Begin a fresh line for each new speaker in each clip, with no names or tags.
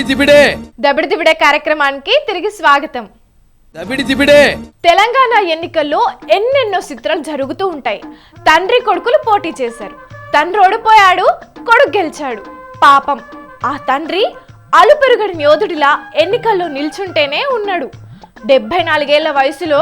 దబిడి దిబిడే.
దబిడి దిబిడే కార్యక్రమానికి తిరిగి స్వాగతం.
దబిడి దిబిడే.
తెలంగాణ ఎన్నికల్లో ఎన్నెన్నో చిత్రాలు జరుగుతూ ఉంటాయి. తండ్రి కొడుకులు పోటీ చేశారు. తండ్రి ఓడిపోయాడు కొడుకు గెలిచాడు. పాపం ఆ తండ్రి అలుపెరుగని యోధుడిలా ఎన్నికల్లో నిల్చుంటేనే ఉన్నాడు. డెబ్బై నాలుగేళ్ళ వయసులో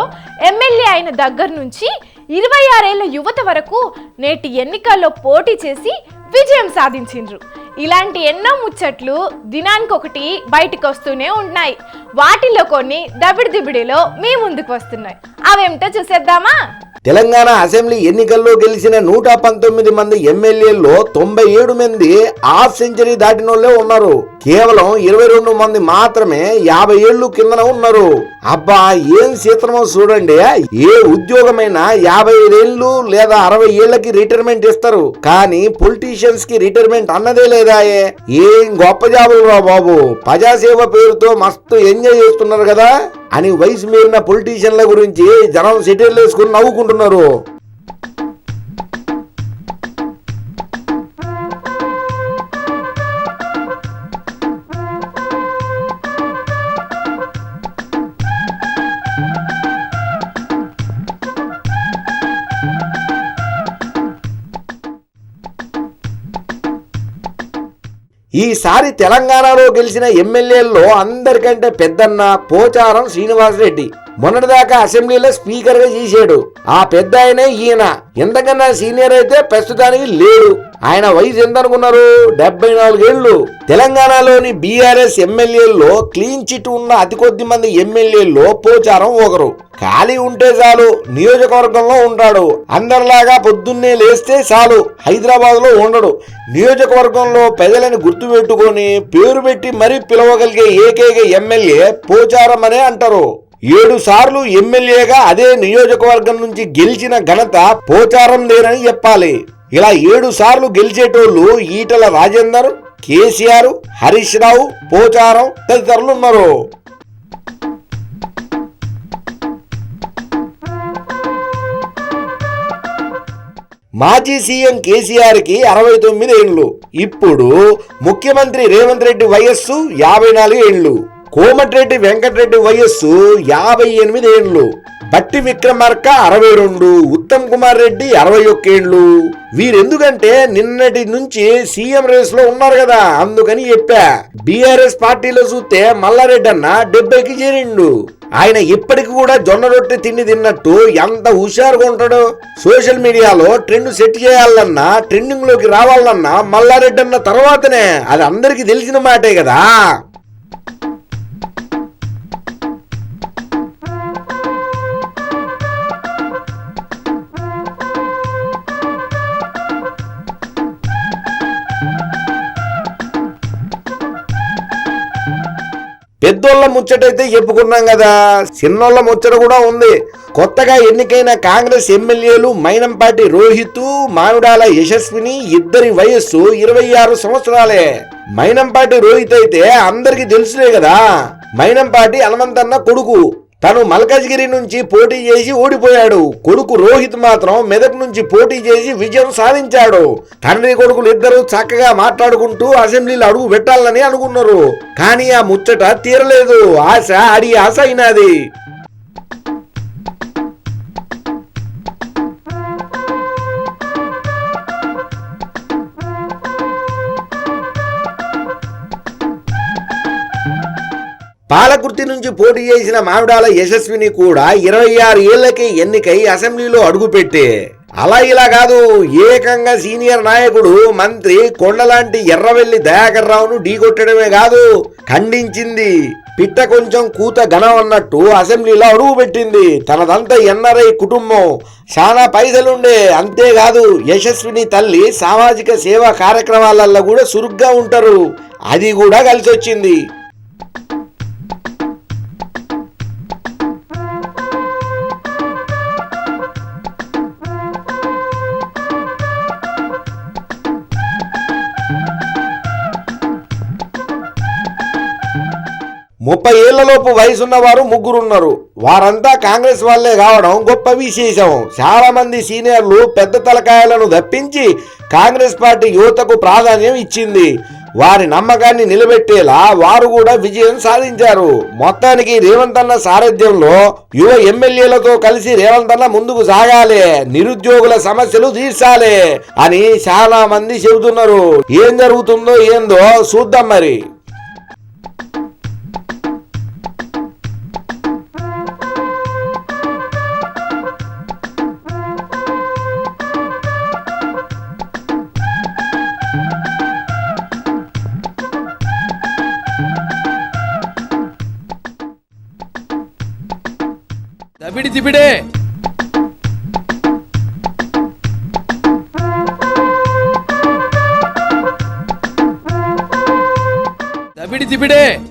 ఎమ్మెల్యే అయిన దగ్గర నుంచి ఇరవై ఆరేళ్ళ యువత వరకు నేటి ఎన్నికల్లో పోటీ చేసి విజయం సాధించిండ్రు. ఇలాంటి ఎన్నో ముచ్చట్లు దినానికొకటి బయటకు వస్తూనే ఉన్నాయి వాటిలో కొన్ని దబిడి దిబిడిలో మీ ముందుకు వస్తున్నాయి. అవేమిటో చూసేద్దామా?
తెలంగాణ అసెంబ్లీ ఎన్నికల్లో గెలిచిన నూట పంతొమ్మిది మంది ఎమ్మెల్యేల్లో తొంభై ఏడు మంది హాఫ్ సెంచరీ దాటినోళ్ళే ఉన్నారు. కేవలం ఇరవై రెండు మంది మాత్రమే యాభై ఏళ్ళు కిందన ఉన్నారు. అబ్బా ఏం చిత్రమో చూడండి. ఏ ఉద్యోగమైనా యాభై ఐదేళ్ళు లేదా అరవై ఏళ్ళకి రిటైర్మెంట్ ఇస్తారు. కానీ పొలిటీషియన్స్కి రిటైర్మెంట్ అన్నదే లేదాయే ఏం? గొప్ప జాబులు రా బాబు. ప్రజాసేవ పేరుతో మస్తు ఎంజాయ్ చేస్తున్నారు కదా అని వయసు మీరిన పొలిటీషియన్ల గురించి జనం సెటిల్ వేసుకుని నవ్వుకుంటున్నారు. ఈసారి తెలంగాణలో గెలిచిన ఎమ్మెల్యేల్లో అందరికంటే పెద్దన్న పోచారం శ్రీనివాసరెడ్డి. మొన్నటిదాకా అసెంబ్లీలో స్పీకర్గా చేశాడు. ఆ పెద్ద ఆయనే ఈయన. ఎంతకన్నా సీనియర్ అయితే ప్రస్తుతానికి లేడు. ఆయన వయసు ఎంత అనుకున్నారు డెబ్బై నాలుగేళ్ళు తెలంగాణలోని బీఆర్ఎస్ ఎమ్మెల్యేల్లో క్లీన్ చిట్ ఉన్న అతి కొద్ది మంది ఎమ్మెల్యేల్లో పోచారం ఒకరు. ఖాళీ ఉంటే చాలు నియోజకవర్గంలో ఉంటాడు. అందరిలాగా పొద్దున్నే లేస్తే చాలు హైదరాబాద్లో ఉండడు. నియోజకవర్గంలో ప్రజలని గుర్తుపెట్టుకొని పేరు పెట్టి మరీ పిలవగలిగే ఏకైక ఎమ్మెల్యే పోచారం అనే అంటారు. ఏడు సార్లు ఎమ్మెల్యేగా అదే నియోజకవర్గం నుంచి గెలిచిన ఘనత పోచారం లేరని చెప్పాలి. ఇలా ఏడు సార్లు గెలిచేటోళ్ళు ఈటల రాజేందర్ కేసీఆర్ హరీష్ రావు పోచారం తదితరులు ఉన్నారు. మాజీ సీఎం కేసీఆర్కి అరవై తొమ్మిది ఏండ్లు ఇప్పుడు ముఖ్యమంత్రి రేవంత్ రెడ్డి వయస్సు యాభై నాలుగు ఏళ్ళు కోమటిరెడ్డి వెంకటరెడ్డి వయస్సు యాభై ఎనిమిది ఏండ్లు బట్టి విక్రమార్క అరవై రెండు. ఉత్తమ్ కుమార్ రెడ్డి అరవై ఒక్కేండ్లు వీరెందుకంటే నిన్నటి నుంచి సీఎం రేస్లో ఉన్నారు కదా అందుకని చెప్పా. బీఆర్ఎస్ పార్టీలో చూస్తే మల్లారెడ్డి అన్న డెబ్బైకి చేరిండు. ఆయన ఇప్పటికి కూడా జొన్న రొట్టె తిండి తిన్నట్టు ఎంత హుషారుగా ఉంటాడు. సోషల్ మీడియాలో ట్రెండ్ సెట్ చేయాలన్నా ట్రెండింగ్లోకి రావాలన్నా మల్లారెడ్డి అన్న తర్వాతనే. అది అందరికి తెలిసిన మాటే కదా. పెద్దోళ్ళ ముచ్చటైతే చెప్పుకున్నాం కదా. చిన్నోళ్ళ ముచ్చట కూడా ఉంది. కొత్తగా ఎన్నికైన కాంగ్రెస్ ఎమ్మెల్యేలు మైనంపాటి రోహిత్ మామిడాల యశస్విని ఇద్దరి వయస్సు ఇరవై ఆరు సంవత్సరాలే. మైనంపాటి రోహిత్ అయితే అందరికి తెలుసులే కదా. మైనంపాటి హనుమంతన్న కొడుకు. తను మల్కజ్గిరి నుంచి పోటీ చేసి ఓడిపోయాడు. కొడుకు రోహిత్ మాత్రం మెదక్ నుంచి పోటీ చేసి విజయం సాధించాడు. తండ్రి కొడుకులు ఇద్దరు చక్కగా మాట్లాడుకుంటూ అసెంబ్లీలో అడుగు పెట్టాలని అనుకున్నారు. కానీ ఆ ముచ్చట తీరలేదు. ఆశ అడి ఆశ అయినది. పాలకుర్తి నుంచి పోటీ చేసిన మామిడాల యశస్విని కూడా ఇరవై ఆరు ఏళ్ళకి ఎన్నికై అసెంబ్లీలో అడుగుపెట్టే. అలా ఇలా కాదు ఏకంగా సీనియర్ నాయకుడు మంత్రి కొండలాంటి ఎర్రవెల్లి దయాకర్ రావును ఢీకొట్టడమే కాదు ఖండించింది. పిట్ట కొంచెం కూత ఘనం అన్నట్టు అసెంబ్లీలో అడుగు పెట్టింది. తనదంతా ఎన్ఆర్ఐ కుటుంబం. చాలా పైసలుండే అంతేకాదు యశస్విని తల్లి సామాజిక సేవా కార్యక్రమాలలో కూడా చురుగ్గా ఉంటారు. అది కూడా కలిసొచ్చింది. ముప్పై ఏళ్ళలోపు వయసున్న వారు ముగ్గురున్నారు. వారంతా కాంగ్రెస్ వాళ్ళే కావడం గొప్ప విశేషం. చాలా మంది సీనియర్లు పెద్ద తలకాయలను దప్పించి కాంగ్రెస్ పార్టీ యువతకు ప్రాధాన్యం ఇచ్చింది. వారి నమ్మకాన్ని నిలబెట్టేలా వారు కూడా విజయం సాధించారు. మొత్తానికి రేవంత్ అన్న సారథ్యంలో యువ ఎమ్మెల్యేలతో కలిసి రేవంత్ అన్న ముందుకు సాగాలి. నిరుద్యోగుల సమస్యలు తీర్చాలి అని చాలా మంది చెబుతున్నారు. ఏం జరుగుతుందో ఏందో చూద్దాం మరి.
దబిడి దిబిడే. దబిడి దిబిడే.